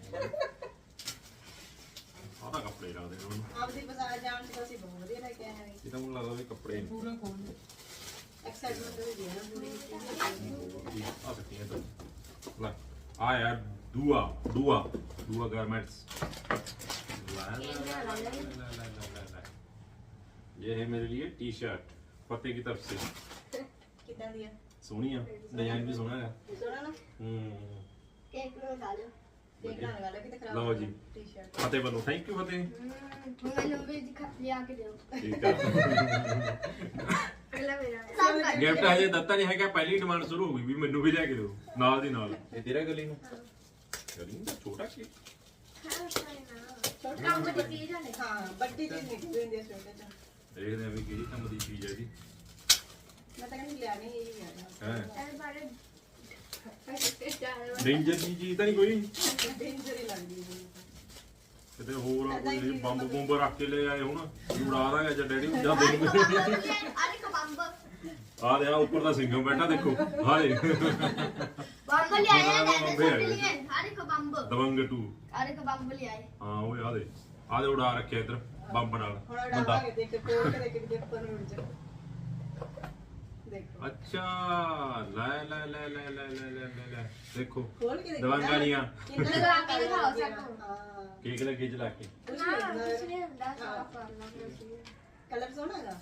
ਆਹ ਕੱਪੜੇ ਲੱਗਦੇ ਨੇ ਆਪਦੀ ਬਾਜ਼ਾਰ ਜਾਣ ਚ ਅਸੀਂ ਬਹੁਤ ਵਧੀਆ ਲੈ ਕੇ ਆਏ ਹਾਂ ਇਹ ਤਾਂ ਮੈਨੂੰ ਲੱਗਦਾ ਵੀ ਕੱਪੜੇ ਨਹੀਂ ਪੂਰਾ ਖੋਲ ਦੇ ਐਕਸਾਈਟਮੈਂਟ ਦੇ ਦੇਣਾ ਪੂਰੀ ਆ ਸਕਦੀਆਂ ਤਾਂ ਲੈ ਆ ਯਾਰ ਦੂਆ ਦੂਆ ਦੂਆ ਗਾਰਮੈਂਟਸ ਇਹ ਹੈ ਮੇਰੇ ਲਈ ਟੀ-ਸ਼ਰਟ ਫਤਿਹ ਦੀ ਤਰਫ ਸੇ ਕਿਦਾਂ ਦੀ ਆ ਸੋਹਣੀ ਆ ਡਿਜ਼ਾਈਨ ਵੀ ਸੋਹਣਾ ਹੈ ਸੋਹਣਾ ਨਾ ਹੂੰ ਕੇਕ ਨੂੰ ਖਾ ਲਓ ਲਓ ਕਿਤੇ ਖਰਾਬ ਲਓ ਜੀ। ਟੀ-ਸ਼ਰਟ ਫਤਿਹ ਵੱਲੋਂ ਥੈਂਕ ਯੂ ਫਤਿਹ। ਮੈਨੂੰ ਵੀ ਦਿਖਾ ਲਿਆ ਕੇ ਦਿਓ। ਠੀਕ ਆ। ਪਹਿਲਾਂ ਮੇਰਾ ਸਭ ਕਰ ਗਿਫਟ ਹਜੇ ਦਿੱਤਾ ਨਹੀਂ ਹੈਗਾ ਪਹਿਲੀ ਡਿਮਾਂਡ ਸ਼ੁਰੂ ਹੋ ਗਈ ਵੀ ਮੈਨੂੰ ਵੀ ਲੈ ਕੇ ਦਿਓ ਨਾਲ ਦੀ ਨਾਲ। ਇਹ ਤੇਰਾ ਗਲੀ ਨੂੰ? ਗਲੀ ਨੂੰ ਛੋਟਾ ਕੀ ਕੰਮ ਦੀ ਚੀਜ਼ ਆ ਹਾਂ ਵੱਡੀ ਚੀਜ਼ ਨਿਕਲ ਜਾਂਦੀ ਹੈ ਛੋਟੇ ਚ। ਦੇਖਦੇ ਆ ਵੀ ਕਿਹੜੀ ਕੰਮ ਦੀ ਚੀਜ਼ ਹੈ ਜੀ ਮੈਂ ਤਾਂ ਕਹਿੰਦੀ ਲਿਆਣੀ ਇਹ ਹੀ ਆ। ਹੈ। ਇਹ ਬਾਰੇ ਡੇਂਜਰ ਦੀ ਚੀਜ਼ ਤਾਂ ਨਹੀਂ ਕੋਈ? ਡੇਂਜਰ ਹੀ ਲੱਗਦੀ ਕਿਤੇ ਹੋਰ ਆ ਕੋਈ ਬੰਬ ਬੰਬ ਰੱਖ ਕੇ ਲੈ ਆਏ ਹੁਣ ਉਡਾ ਦਾਂਗੇ ਜਾਂ ਡੈਡੀ ਜਾਂ ਦੇ ਅਰੇ ਕਬੰਬ ਆ ਰਿਹਾ ਉੱਪਰ ਦਾ ਸਿੰਘਮ ਬੈਠਾ ਦੇਖੋ। ਹਾਰੇ ਬੰਬ ਲਿਆਏ ਡੈਡੀ ਇੱਕ ਬੰਬ। ਦਵੰਗ 2 ਹਰ ਇੱਕ ਬੰਬ ਲਿਆਏ। ਹਾਂ ਓਏ ਆ ਦੇ। ਆ ਦੇ ਉਡਾ ਰੱਖਿਆ ਇੱਧਰ ਬੰਬ ਨਾਲ। ਹੁਣ अच्छा देखो लगा के दिखाओ केक लगे के। कुछ नहीं कलर दिखाओ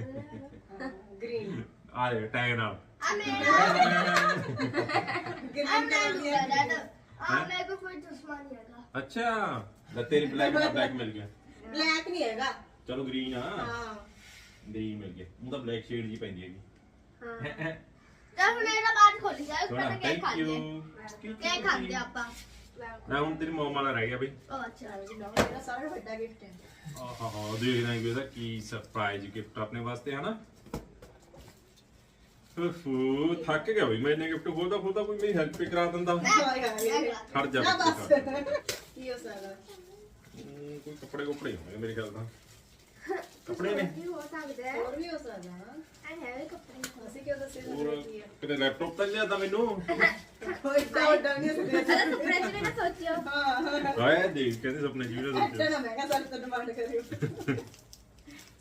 ग्रीन। आ टैग नाउ अच्छा तेरी ब्लैक ब्लैक मिल गया। ਬਲੈਕ ਨਹੀਂ ਹੈਗਾ। ਚਲੋ ਗ੍ਰੀਨ ਆ। ਹਾਂ। ਗ੍ਰੀਨ ਮਿਲ ਗਿਆ। ਉਹ ਤਾਂ ਬਲੈਕ ਸ਼ੇਡ ਜੀ ਪੈਂਦੀ ਹੈਗੀ। ਹਾਂ। ਤਾਂ ਹੁਣ ਬਾਅਦ ਖੋਲੀ ਜਾਏ ਪਹਿਲਾਂ ਸੋਹਣਾ ਕੇਕ ਥੈਂਕ ਖਾਂਦੇ ਯੂ ਆਪਾਂ। ਨਾ ਹੁਣ ਤੇਰੀ ਮਮ ਵਾਲਾ ਰਹਿ ਗਿਆ ਬਈ। ਅੱਛਾ। ਜੀ ਲਓ ਮੇਰਾ ਸਾਰਾ ਵੱਡਾ ਗਿਫਟ ਹੈ। ਆਹਾ ਦੇਖਣਾ ਕਿ ਇਹਦਾ ਕੀ ਸਰਪ੍ਰਾਈਜ਼ ਗਿਫਟ ਆਪਣੇ ਵਾਸਤੇ ਹਨਾ? ਫੂ ਥੱਕ ਗਿਆ ਬਈ। ਮੈਂ ਇਹਨੇ ਗਿਫਟ ਖੋਲਦਾ ਖੋਲਦਾ ਕੋਈ ਮੇਰੀ ਹੈਲਪ ਕਰਾ ਦਿੰਦਾ। ਹਾਏ ਖੜ ਜਾ ਬਸ। ਕੀ ਹੋ ਸਕਦਾ? ਕੋਈ ਕੱਪੜੇ ਕੁਪੜੇ ਹੋਣਗੇ ਮੇਰੇ ਖਿਆਲ ਨਾਲ। ਕੱਪੜੇ ਨੇ ਕੀ ਹੋ ਸਕਦਾ ਹੈ? ਹੋਰ ਵੀ ਹੋ ਸਕਦਾ ਨਾ। ਐ ਹੈ ਕੱਪੜੇ। ਅਸੀਂ ਕਿਉਂ ਦੱਸੇ ਹੋਰ ਕੀ ਹੈ ਕਿਤੇ ਲੈਪਟਾਪ ਤਾਂ ਲਿਆਦਾ ਮੈਨੂੰ? ਕੋਈ ਤਾਂ ਵੱਡਾ ਨਹੀਂ ਸਕਦਾ ਅਰੇ ਸੁਪਨੇ ਚ ਵੀ ਨਾ ਸੋਚਿਓ। ਹਾਂ। ਆਇਆ ਦੇਖ ਕਹਿੰਦੇ ਸੁਪਨੇ ਜੀ ਵੀ ਐਡਾ ਨਾ ਮੈਂ ਕਿਹਾ ਸਾਡੇ ਤੋਂ ਡਿਮਾਂਡ ਕਰਿਓ।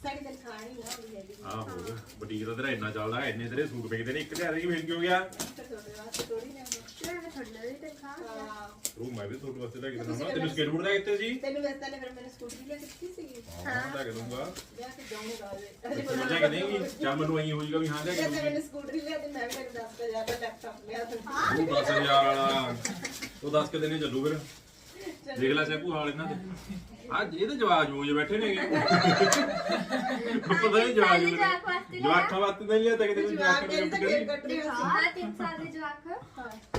ਸਾਡੀ ਤਾਂ ਖਾਣੀ ਨਾ ਹੁੰਦੀ ਹੈਗੀ। ਆਹੋ ਬੁਟੀਕ ਦਾ ਤੇਰਾ ਇੰਨਾ ਚੱਲਦਾ ਇੰਨੇ ਤੇਰੇ ਸੂਟ ਵੇਚਦੇ ਨੇ ਇੱਕ ਲਿਆ ਦੇ ਕਿ ਫਿਰ ਕੀ ਹੋ ਗਿਆ ਫਿਰ ਤੁਹਾਡੇ ਵਾਸਤੇ ਥੋੜੀ ਨਾ ਮੈਂ ਮੈਂ ਤੁਹਾਡੇ ਲਈ ਤੇ ਖਾ ਹਾਂ ਉਹ ਮੈਂ ਵੀ ਤੁਹਾਡੇ ਵਾਸਤੇ ਲੈ ਕੇ ਦਿੰਦਾ ਤੈਨੂੰ ਸਕੇਟਬੋਰਡ ਲੈ ਕੇ ਦਿੱਤੇ ਸੀ? ਤੈਨੂੰ ਵੈਸੇ ਤਾਂ ਫਿਰ ਮੈਨੂੰ ਸਕੂਟਰੀ ਲੈ ਕੇ ਦਿੱਤੀ ਸੀਗੀ। ਹਾਂ ਲੈ ਕੇ ਦੂੰਗਾ ਵਿਆਹ ਕੇ ਜਾਊਂਗਾ ਇੱਕ ਮਿੰਟ ਲੈ ਕੇ ਦੇਂਗੀ? ਜਾਂ ਮੈਨੂੰ ਐਂ ਹੋਊਗਾ ਵੀ ਹਾਂ ਲੈ ਕੇ ਜੇ ਦੂੰਗੀ ਮੈਨੂੰ ਸਕੂਟਰੀ ਲਿਆ ਤੇ ਮੈਂ ਵੀ ਤੈਨੂੰ ਦੱਸ ਕੇ ਜਾਦਾ ਲੈਪਟਾਪ ਲਿਆ ਤੇ ਉਹ 10000 ਵਾਲਾ ਉਹ 10 ਕੇ ਦਿਨੇ ਚੱਲੂ ਫਿਰ। ਦੇਖ ਲੈ ਸੈਪੂ ਹਾਲ ਇਹਨਾਂ ਦੇ। ਅੱਜ ਇਹਦੇ ਜਵਾਜ ਜੂਜ ਬੈਠੇ ਨੇਗੇ। ਪਤਾ ਨਹੀਂ ਜਵਾਜ ਜੂਜ ਜਵਾਕ ਵਾਸਤੇ ਨਹੀਂ ਲਿਆ ਤਾਂ ਕਿਤੇ ਜਵਾਕ ਕੇ ਨਹੀਂ ਤਾਂ ਕਰੀ ਕੇਕ ਕੱਟ ਰਿਹਾ ਸੀ ਹਾਂ ਤਿੰਨ ਸਾਲ ਦੇ ਜਵਾਕ। ਹਾਂ।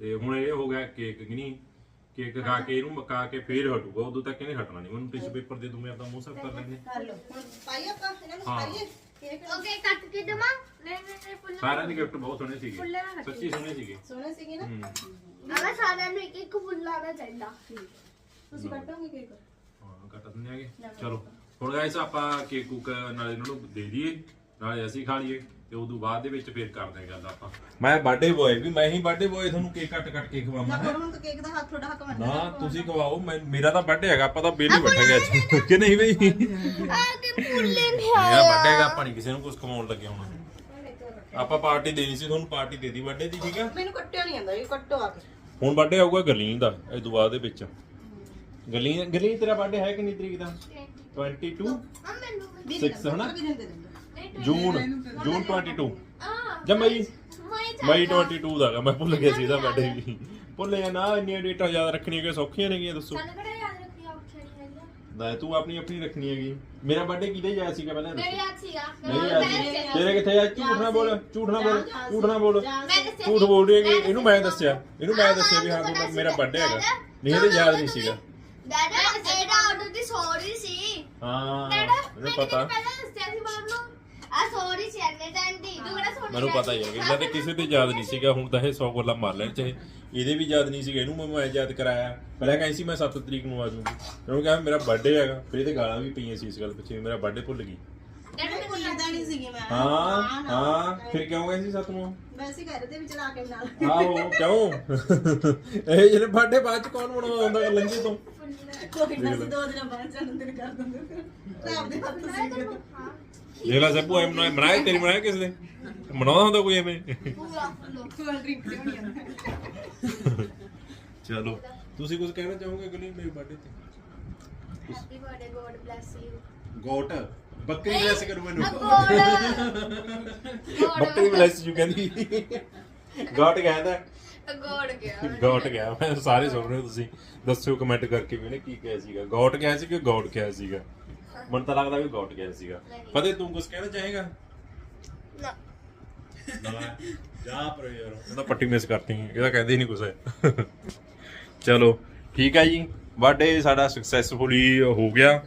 ਤੇ ਹੁਣ ਇਹ ਹੋ ਗਿਆ ਕੇਕ ਗਿਨੀ ਕੇਕ ਖਾ ਕੇ ਇਹਨੂੰ ਮਕਾ ਕੇ ਫੇਰ ਹਟੂਗਾ ਉਦੋਂ ਤੱਕ ਇਹਨੇ ਹਟਣਾ ਨਹੀਂ। ਮੈਨੂੰ ਟਿਸ਼ੂ ਪੇਪਰ ਦੇ ਦੂੰ ਮੈਂ ਆਪਦਾ ਮੂੰਹ ਸਾਫ਼ ਕਰ ਲੈਂਦੇ ਕਰ ਲਓ। ਹੁਣ ਪਾਈ ਇਹਨਾਂ ਨੂੰ ਪਾਈਏ? ਓਕੇ ਕੱਟ ਕੇ ਦਵਾਂ? ਨਹੀਂ ਨਹੀਂ ਨਹੀਂ ਫੁੱਲ ਸਾਰਿਆਂ ਦੇ ਗਿਫਟ ਬਹੁਤ ਸੋਹਣੇ ਸੀਗੇ। ਸੱਚੀ ਸੋਹਣੇ ਸੀਗੇ। ਸੋਹਣੇ ਸੀਗੇ ਨਾ? ਹੂੰ। ਸਾਰਿਆਂ ਨੂੰ ਇੱਕ ਇੱਕ ਫੁੱਲ ਲਾਣਾ ਚਾਹੀਦਾ। ਤੁਸੀਂ ਕੱਟੋਗੇ ਕੱਟ ਦਿੰਦੇ ਆਗੇ। ਨੂੰ ਦੇ ਤੇ ਉਦੋਂ ਬਾਅਦ ਦੇ ਵਿੱਚ ਫੇਰ ਕਰਦੇ ਗੱਲ ਆਪਾਂ। ਮੈਂ ਬਰਥਡੇ ਬੋਏ ਵੀ ਮੈਂ ਹੀ ਬਰਥਡੇ ਬੋਏ ਤੁਹਾਨੂੰ ਕੇਕ ਕੱਟ ਕੱਟ ਕੇ ਖਵਾਵਾਂ ਨਾ ਹੁਣ ਕੇਕ ਦਾ ਹੱਥ ਤੁਹਾਡਾ ਹੱਕ ਬਣਦਾ ਨਾ ਤੁਸੀਂ ਖਵਾਓ ਮੈਂ- ਮੇਰਾ ਤਾਂ ਬਰਥਡੇ ਹੈਗਾ ਆਪਾਂ ਤਾਂ ਬੇਲੀ ਬੈਠਾਂਗੇ ਅੱਜ। ਕਿ ਨਹੀਂ ਬਈ? ਆ ਕੇ ਪੁੱਲੇ ਨੇ ਬਰਥਡੇ ਆਪਾਂ ਨਹੀਂ ਕਿਸੇ ਨੂੰ ਕੁਝ ਖਵਾਉਣ ਲੱਗੇ ਹੁਣ। ਆਪਾਂ ਪਾਰਟੀ ਦੇਣੀ ਸੀ ਤੁਹਾਨੂੰ ਪਾਰਟੀ ਦੇ ਦੀ ਬਰਥਡੇ ਦੀ ਠੀਕ ਆ? ਮੈਨੂੰ ਕੱਟਿਆ ਨਹੀਂ ਆਂਦਾ ਇਹ ਕੱਟੋ ਆ ਕੇ। ਹੁਣ ਬਰਥਡੇ ਆਊਗਾ ਗਰਲੀਨ ਦਾ ਇਸ ਤੋਂ ਦੇ ਵਿੱਚ। ਗਰਲੀਨ ਗਰਲੀਨ ਤੇਰਾ ਬਰਥਡੇ ਹੈ ਕਿੰਨੀ ਤਰੀਕ ਦਾ? 22 6 ਹਨਾ? ਵੀ ਜੂਨ ਜੂਨ 22 ਜਾਂ ਮਈ? ਮਈ 22 ਦਾ ਮੈਂ ਭੁੱਲ ਗਿਆ ਸੀ ਇਹਦਾ ਬਰਥਡੇ ਵੀ ਭੁੱਲ ਗਿਆ ਨਾ ਇੰਨੀਆਂ ਡੇਟਾਂ ਯਾਦ ਰੱਖਣੀਆਂ ਕਿ ਸੌਖੀਆਂ ਨੇਗੀਆਂ ਦੱਸੋ। ਸਾਨੂੰ ਕਿਹੜਾ ਯਾਦ ਰੱਖੀ ਆਪਸ਼ਨ ਹੈਗਾ ਨਾ ਤੂੰ ਆਪਣੀ ਆਪਣੀ ਰੱਖਣੀ ਹੈਗੀ। ਮੇਰਾ ਬਰਥਡੇ ਕਿਹਦੇ ਯਾਦ ਸੀਗਾ ਪਹਿਲਾਂ ਮੇਰੇ ਯਾਦ ਸੀਗਾ। ਨਹੀਂ ਯਾਦ ਸੀ। ਤੇਰੇ ਕਿੱਥੇ ਯਾਦ? ਝੂਠ ਨਾ ਬੋਲ ਝੂਠ ਨਾ ਬੋਲ ਝੂਠ ਨਾ ਬੋਲ। ਮੈਂ ਦੱਸਿਆ ਝੂਠ ਬੋਲ ਰਹੀ ਹੈਗੀ ਇਹਨੂੰ ਮੈਂ ਦੱਸਿਆ ਇਹਨੂੰ ਮੈਂ ਦੱਸਿਆ ਵੀ ਹਾਂ ਤੂੰ ਮੈਂ- ਮੇਰਾ ਬਰਥਡੇ ਹੈਗਾ। ਨਹੀਂ ਇਹਦੇ ਯਾਦ ਨਹੀਂ ਸੀਗਾ। ਦਾਦਾ ਇਹਦਾ ਆਰਡਰ ਦੀ ਸੌਰੀ ਸੀ। ਹਾਂ ਮੈਨੂੰ ਪਤਾ। ਮੈਨੂੰ ਪਤਾ ਹੀ ਹੈ ਇਹਨਾਂ ਤੇ ਕਿਸੇ ਤੇ ਯਾਦ ਨਹੀਂ ਸੀਗਾ ਹੁਣ ਤਾਂ ਇਹ 100 ਗੋਲਾਂ ਮਾਰ ਲੈਣ ਚਾਹੇ ਇਹਦੇ ਵੀ ਯਾਦ ਨਹੀਂ ਸੀਗਾ ਇਹਨੂੰ ਮੈਂ ਯਾਦ ਕਰਾਇਆ। ਪਹਿਲਾਂ ਕਹਿੰਦੀ ਸੀ ਮੈਂ 7 ਤਰੀਕ ਨੂੰ ਆ ਜਾਊਂਗੀ। ਫਿਰ ਉਹ ਕਹਿੰਦਾ ਮੇਰਾ ਬਰਥਡੇ ਹੈਗਾ। ਫਿਰ ਇਹਦੇ ਗਾਲਾਂ ਵੀ ਪਈਆਂ ਸੀ ਇਸ ਗੱਲ ਪਿੱਛੇ ਮੇਰਾ ਬਰਥਡੇ ਭੁੱਲ ਗਈ। ਡੈਡੀ ਮੈਨੂੰ ਲੱਗਦਾ ਨਹੀਂ ਸੀਗੀ ਮੈਂ। ਬਾਅਦ ਚ ਕੌਣ ਮਨਾਉਂਦਾ ਦੇਖ ਲੈ ਸੱਪੂ ਐ ਬਣਾਏ ਬਣਾਏ ਤੇਰੀ ਬਣਾਏ ਕਿਸ ਨੇ? ਬਣਾਉਂਦਾ ਹੁੰਦਾ ਕੋਈ ਐਵੇਂ? ਚਲੋ ਤੁਸੀਂ ਕੁਝ ਕਹਿਣਾ ਚਾਹੋਗੇ ਨਹੀਂ ਮੇਰੇ ਬਰਥਡੇ ਤੇ? Happy birthday god bless you goat ਬੱਕਰੀ ਬਲੈਸ ਕਰੂ ਮੈਨੂੰ। ਗੋਡ ਬੱਕਰੀ ਬਲੈਸ ਯੂ ਕਹਿੰਦੀ। ਗੋਟ ਕਹਿੰਦਾ। ਗੋਡ ਗਿਆ ਗੋਟ ਗਿਆ ਮੈਂ ਸਾਰੇ ਸੁਣ ਰਹੇ ਹੋ ਤੁਸੀਂ। ਦੱਸਿਓ ਕਮੈਂਟ ਕਰਕੇ ਵੀ ਇਹਨੇ ਕੀ ਕਿਹਾ ਸੀਗਾ। ਗੋਟ ਕਿਹਾ ਸੀ ਕਿ ਗੋਡ ਕਿਹਾ ਸੀਗਾ? ਮੈਨੂੰ ਤਾਂ ਲੱਗਦਾ ਵੀ ਗੋਟ ਕਿਹਾ ਸੀਗਾ। ਫਤਿਹ ਤੂੰ ਕੁਝ ਕਹਿਣਾ ਚਾਹੇਗਾ? ਨਾ। ਜਾ ਪਰ ਯਾਰ। ਇਹਦਾ ਪੱਟੀ ਮਿਸ ਕਰਤੀ ਇਹਦਾ ਕਹਿੰਦੇ ਹੀ ਨਹੀਂ ਕੁਛ ਚਲੋ ਠੀਕ ਹੈ ਜੀ। ਬਰਥਡੇ ਸਾਡਾ ਸਕਸੈਸਫੁਲੀ ਹੋ ਗਿਆ।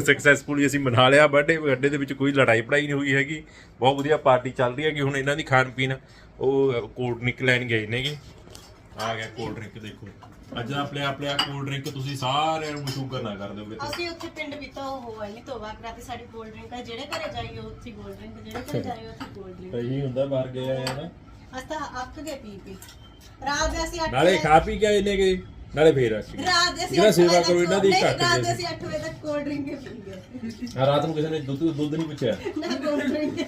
ਸਕਸੈਸਫੁਲੀ ਅਸੀਂ ਮਨਾ ਲਿਆ ਬਰਥਡੇ ਬਰਥਡੇ ਦੇ ਵਿੱਚ ਕੋਈ ਲੜਾਈ ਪੜਾਈ ਨਹੀਂ ਹੋਈ ਹੈਗੀ। ਬਹੁਤ ਵਧੀਆ ਪਾਰਟੀ ਚੱਲ ਰਹੀ ਹੈਗੀ। ਹੁਣ ਇਹਨਾਂ ਦੀ ਖਾਣ ਪੀਣ ਉਹ ਕੋਲਡ ਡਰਿੰਕ ਲੈਣ ਗਏ ਨੇਗੇ। ਆ ਗਿਆ ਕੋਲਡ ਡਰਿੰਕ ਦੇਖੋ। ਅੱਜ ਆਪਣੇ ਆਪਣੇ ਕੋਲਡ ਡਰਿੰਕ ਤੁਸੀਂ ਸਾਰਿਆਂ ਨੂੰ ਸ਼ੂਗਰ ਨਾ ਕਰ ਦਿਓ ਕਿਤੇ ਅਸੀਂ ਉੱਥੇ ਪਿੰਡ ਵੀ ਤਾਂ ਉਹ ਹੋਇਆ ਨਹੀਂ ਤੋਬਾ ਕਰਾਤੇ ਸਾਡੀ ਕੋਲਡ ਡਰਿੰਕ ਆ ਜਿਹੜੇ ਘਰੇ ਜਾਈਏ ਉੱਥੇ ਕੋਲਡ ਡਰਿੰਕ ਜਿਹੜੇ ਘਰੇ ਜਾਈਏ ਉੱਥੇ ਕੋਲਡ ਡਰਿੰਕ ਇਹੀ ਹੁੰਦਾ ਬਾਹਰ ਗਿਆ ਹੈ ਨਾ। ਅਸੀਂ ਤਾਂ ਅੱਕ ਗਏ ਪੀ ਪੀ। ਰਾਤ ਦੇ ਅਸੀਂ 8 ਨਾਲੇ ਖਾ ਪੀ ਕੇ ਆਏ ਨੇਗੇ। ਨਾਲੇ ਫੇਰ ਆ ਰਾਤ ਦੇ ਅਸੀਂ ਜਿਹੜਾ ਸੇਵਾ ਕਰੋ ਇਹਨਾਂ ਦੀ ਨਹੀਂ, ਘੱਟ ਰਾਤ ਦੇ ਅਸੀਂ 8 ਵਜੇ ਤੱਕ ਕੋਲਡ ਡਰਿੰਕ ਹੀ ਪੀ ਗਏ ਆ ਰਾਤ ਨੂੰ ਕਿਸੇ ਨੇ ਦੁੱਧ ਦੁੱਧ ਨਹੀਂ ਪੁੱਛਿਆ। ਨਾ ਕੋਲਡ ਡਰਿੰਕ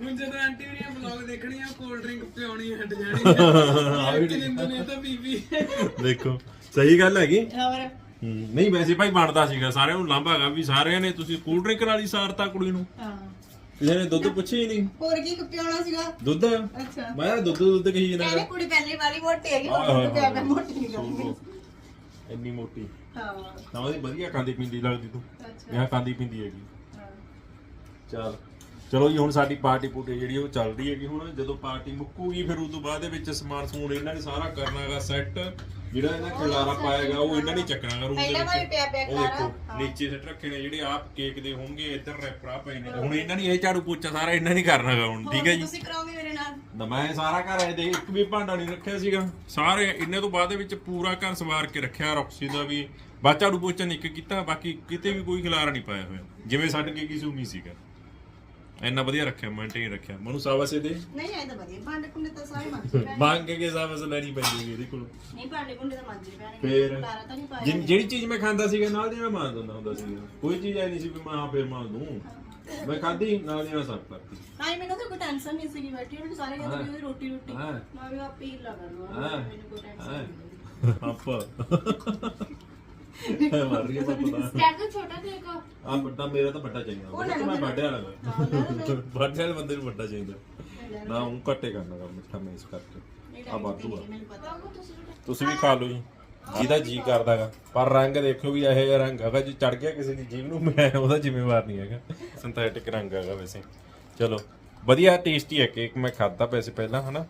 ਹੁਣ ਜਦੋਂ ਆਂਟੀ ਹੋਰੀਆਂ ਵਲੌਗ ਦੇਖਣੀ ਆ ਕੋਲਡ ਡਰਿੰਕ ਪਿਉਣੀ ਹਟ ਜਾਣੀ ਨੇ ਤਾਂ ਬੀਬੀ ਦੇਖੋ ਸਹੀ ਗੱਲ ਹੈਗੀ। ਹੋਰ? ਨਹੀਂ ਵੈਸੇ ਭਾਈ ਬਣਦਾ ਸੀਗਾ ਸਾਰਿਆਂ ਨੂੰ ਲਾਂਭਾ ਹੈਗਾ ਵੀ ਸਾਰਿਆਂ ਨੇ ਤੁਸੀਂ ਕੂਲ ਡਰਿੰਕ ਨਾਲ ਹੀ ਸਾਰਤਾ ਕੁੜੀ ਨੂੰ। ਹਾਂ। ਕਿਸੇ ਨੇ ਦੁੱਧ ਪੁੱਛਿਆ ਹੀ ਨਹੀਂ। ਹੋਰ ਕੀ ਪਿਉਣਾ ਸੀਗਾ? ਦੁੱਧ? ਅੱਛਾ। ਮੈਂ ਕਿਹਾ ਦੁੱਧ ਦੁੱਧ ਕਹੀ ਕਹਿੰਦੇ ਜਨਾ ਕੁੜੀ ਪਹਿਲੀ ਵਾਲੀ ਮੋਟੀ ਹੈਗੀ ਹੁਣ ਹਾਂ। ਮੋਟੀ ਨਹੀਂ ਕਰਦੀ ਇੰਨੀ ਮੋਟੀ। ਹਾਂ। ਨਾ ਉਹਦੀ ਵਧੀਆ ਖਾਂਦੀ ਪੀਂਦੀ ਲੱਗਦੀ ਤੂੰ। ਅੱਛਾ। ਯਾਰ ਖਾਂਦੀ ਪੀਂਦੀ ਹੈਗੀ। ਹਾਂ। ਚਲ। ਚਲੋ ਜੀ ਹੁਣ ਸਾਡੀ ਪਾਰਟੀ ਪੂਟੀ ਜਿਹੜੀ ਉਹ ਚੱਲ ਰਹੀ ਹੈਗੀ। ਹੁਣ ਜਦੋਂ ਪਾਰਟੀ ਮੁੱਕੂਗੀ ਫਿਰ ਉਸ ਤੋਂ ਬਾਅਦ ਦੇ ਵਿੱਚ ਸਮਾਨ ਸਮੂਨ ਇਹਨਾਂ ਨੇ ਸਾਰਾ ਕਰਨਾ ਹੈਗਾ ਸੈੱਟ ਜਿਹੜਾ ਇਹਨਾਂ ਖਿਲਾਰਾ ਪਾਏਗਾ ਉਹ ਇਹਨਾਂ ਨੇ ਚੱਕਣਾ ਰੂਮ ਦੇ ਪਿਆ ਉਹ ਦੇਖੋ। ਨੀਚੇ ਸੈੱਟ ਰੱਖੇ ਨੇ ਜਿਹੜੇ ਆਪ ਕੇਕ ਦੇ ਹੋਣਗੇ ਇੱਧਰ ਰੈਪਰਾ ਪਏ ਨੇ। ਹੁਣ ਇਹਨਾਂ ਨੇ ਇਹ ਝਾੜੂ ਪੋਚਾ ਸਾਰਾ ਇਹਨਾਂ ਨੇ ਕਰਨਾ ਹੈਗਾ ਹੁਣ ਠੀਕ ਹੈ ਜੀ? ਤੁਸੀਂ ਕਰਾਓਗੇ ਮੇਰੇ ਨਾਲ? ਨਾ ਮੈਂ ਸਾਰਾ ਘਰ ਐ ਦੇ ਇੱਕ ਵੀ ਭਾਂਡਾ ਨਹੀਂ ਰੱਖਿਆ ਸੀਗਾ। ਸਾਰੇ ਇੰਨੇ ਤੋਂ ਬਾਅਦ ਦੇ ਵਿੱਚ ਪੂਰਾ ਘਰ ਸਵਾਰ ਕੇ ਰੱਖਿਆ ਰੌਕਸੀ ਦਾ ਵੀ। ਬਾ ਝਾੜੂ ਪੋਚਾ ਨਿੱਕ ਕੀਤਾ ਬਾਕੀ ਕਿਤੇ ਵੀ ਕੋਈ ਖਿਲਾਰਾ ਨਹੀਂ ਪਾਇਆ ਹੋਇਆ। ਜਿਵੇਂ ਸਾਡੇ ਕੇ ਕਿਸੇ ਉਮੀਦ ਸੀਗਾ। ਇੰਨਾ ਵਧੀਆ ਰੱਖਿਆ ਮੇਨਟੇਨ ਰੱਖਿਆ। ਮਨੂੰ ਸਾਵਸੇ ਦੇ ਨਹੀਂ ਆਏ ਤਾਂ ਵਧੀਆ। ਭਾਂਡੇ ਕੁੰਡੇ ਤਾਂ ਸਾਰੇ ਮੰਜੇ ਪੈਣੇ ਮੰਗ ਕੇ ਸਾਵਸ ਲੈਣੀ ਪੈਂਦੀ ਹੈ ਇਹਦੇ ਕੋਲ? ਨਹੀਂ ਭਾਂਡੇ ਕੁੰਡੇ ਤਾਂ ਮੰਜੇ ਪੈਣੇ ਫੇਰ? ਖਲਾਰਾ ਤਾਂ ਨਹੀਂ ਪਾਇਆ ਜਿਹੜੀ ਚੀਜ਼ ਮੈਂ ਖਾਂਦਾ ਸੀਗਾ ਨਾਲ ਦੀ ਮੈਂ ਮੰਨ ਦਿੰਦਾ ਹੁੰਦਾ ਸੀ ਕੋਈ ਚੀਜ਼ ਐ ਨਹੀਂ ਸੀ ਵੀ ਮੈਂ ਹਾਂ ਫੇਰ ਦੂੰ। ਮੈਂ ਖਾਧੀ ਨਾਲ ਦੀ ਮੈਂ ਸਰਵ ਕਰਤੀ। ਹਾਂ ਮੈਨੂੰ ਤਾਂ ਕੋਈ ਟੈਨਸ਼ਨ ਨਹੀਂ ਸੀਗੀ ਬੈਠੀ ਉਹਨੂੰ ਸਾਰੇ ਕਹਿੰਦੇ। ਵੀ ਉਹਦੀ ਰੋਟੀ ਰੋਟੀ। ਹਾਂ। ਮੈਂ ਵੀ ਆਪੇ ਹੀ ਲਗਾ ਲੂੰ ਹਾਂ। ਮੈਨੂੰ ਕੋਈ ਟੈਨਸ਼ਨ। ਨਹੀਂ ਆਪਾ। ਮਾਰ ਰਹੀ ਹੈ ਪਤਾ। ਸਟੈਂਡ ਤੋਂ ਛੋਟਾ ਕੇਕ ਆ ਵੱਡਾ ਮੇਰਾ ਤਾਂ ਵੱਡਾ ਚਾਹੀਦਾ। ਉਹ ਲੈ ਮੈਂ ਲਓ ਵੱਡੇ ਵਾਲਾ। ਵੱਡੇ ਵਾਲੇ ਬੰਦੇ ਨੂੰ ਵੱਡਾ ਚਾਹੀਦਾ। ਨਾ ਉਹ ਘੱਟੇ ਕਰਨਾ ਕੰਮ ਮਿੱਠਾ ਮੈਂ ਇਸ ਕਰਕੇ ਆ ਵਾਧੂ ਆ। ਮੈਨੂੰ ਪਤਾ। ਤੁਸੀਂ ਵੀ ਖਾ ਲਓ ਜੀ। ਜਿਹਦਾ ਜੀ ਕਰਦਾਗਾ। ਪਰ ਰੰਗ ਦੇਖੋ ਵੀ ਇਹੋ ਜਿਹਾ ਰੰਗ ਹੈਗਾ ਜੇ ਚੜ ਗਿਆ ਕਿਸੇ ਦੀ ਜੀਭ ਨੂੰ ਮੈਂ ਉਹਦਾ ਜ਼ਿੰਮੇਵਾਰ ਨਹੀਂ ਹੈਗਾ। ਸਿੰਥੈਟਿਕ ਰੰਗ ਹੈਗਾ ਵੈਸੇ। ਚਲੋ ਵਧੀਆ ਟੇਸਟੀ ਹੈ ਕੇਕ ਮੈਂ ਖਾਦਾ ਵੈਸੇ ਪਹਿਲਾਂ ਹਨਾ?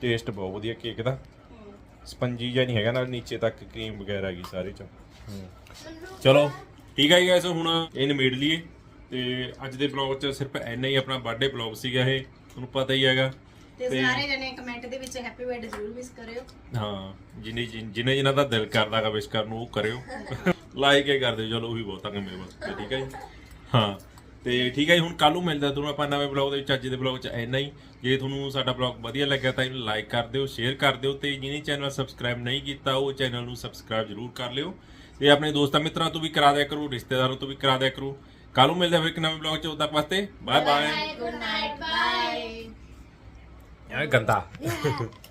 ਟੇਸਟ ਬਹੁਤ ਵਧੀਆ ਕੇਕ ਦਾ। ਸਪੰਜੀ ਜਿਹਾ ਨਹੀਂ ਹੈਗਾ ਨਾਲ ਨੀਚੇ ਤੱਕ ਕਰੀਮ ਵਗੈਰਾ ਹੈਗੀ ਸਾਰੇ ਚ। ਚਲੋ ਠੀਕ ਹੈ ਗਾਇਸ ਹੁਣ ਇਹ ਨਿਬੇੜ ਲਈਏ। ਤੇ ਅੱਜ ਦੇ ਬਲੌਗ 'ਚ ਸਿਰਫ ਇੰਨਾ ਹੀ ਆਪਣਾ ਬਰਥਡੇ ਬਲੌਗ ਸੀਗਾ ਇਹ ਤੁਹਾਨੂੰ ਪਤਾ ਹੀ ਹੈਗਾ। ਤੇ ਸਾਰੇ ਜਣੇ ਕਮੈਂਟ ਦੇ ਵਿੱਚ ਹੈਪੀ ਬਰਥਡੇ ਜ਼ਰੂਰ ਵਿਸ਼ ਕਰਿਓ। ਹਾਂ ਜਿਨੇ ਜਿਨੇ ਜਿਨ੍ਹਾਂ ਦਾ ਦਿਲ ਕਰਦਾਗਾ ਵਿਸ਼ ਕਰਨ ਨੂੰ ਉਹ ਕਰਿਓ। ਲਾਈਕ ਹੀ ਕਰ ਦਿਓ ਚਲੋ ਉਹੀ ਬਹੁਤ ਆ ਮੇਰੇ ਵਾਸਤੇ ਠੀਕ ਹੈ ਜੀ। ਹਾਂ। ਤੇ ਠੀਕ ਹੈ ਜੀ ਹੁਣ ਕੱਲ ਨੂੰ ਮਿਲਦਾ ਤੁਹਾਨੂੰ ਆਪਾਂ ਨਵੇਂ ਬਲੌਗ ਦੇ ਵਿੱਚ ਅੱਜ ਦੇ ਬਲੌਗ 'ਚ ਇੰਨਾ ਹੀ। ਜੇ ਤੁਹਾਨੂੰ ਸਾਡਾ ਬਲੌਗ ਵਧੀਆ ਲੱਗਿਆ ਤਾਂ ਇਹਨੂੰ ਲਾਈਕ ਕਰ ਦਿਓ ਸ਼ੇਅਰ ਕਰ ਦਿਓ ਤੇ ਜਿਹਨੇ ਚੈਨਲ ਸਬਸਕ੍ਰਾਈਬ ਨਹੀਂ ਕੀਤਾ ਉਹ ਚੈਨਲ ਨੂੰ ਸਬਸਕ੍ਰਾਈਬ ਜ਼ਰੂਰ ਕਰ ਲਿਓ। ਤੇ ਆਪਣੇ ਦੋਸਤਾਂ ਮਿੱਤਰਾਂ ਤੋਂ ਵੀ ਕਰਾ ਦਿਆ ਕਰੋ ਰਿਸ਼ਤੇਦਾਰਾਂ ਤੋਂ ਵੀ ਕਰਾ ਦਿਆ ਕਰੋ। ਕੱਲ ਨੂੰ ਮਿਲਦਾ ਫਿਰ ਇੱਕ ਨਵੇਂ ਬਲੌਗ 'ਚ ਉਦੋਂ ਤੱਕ ਵਾਸਤੇ bye bye good night bye ਇਹ ਗੰਦਾ।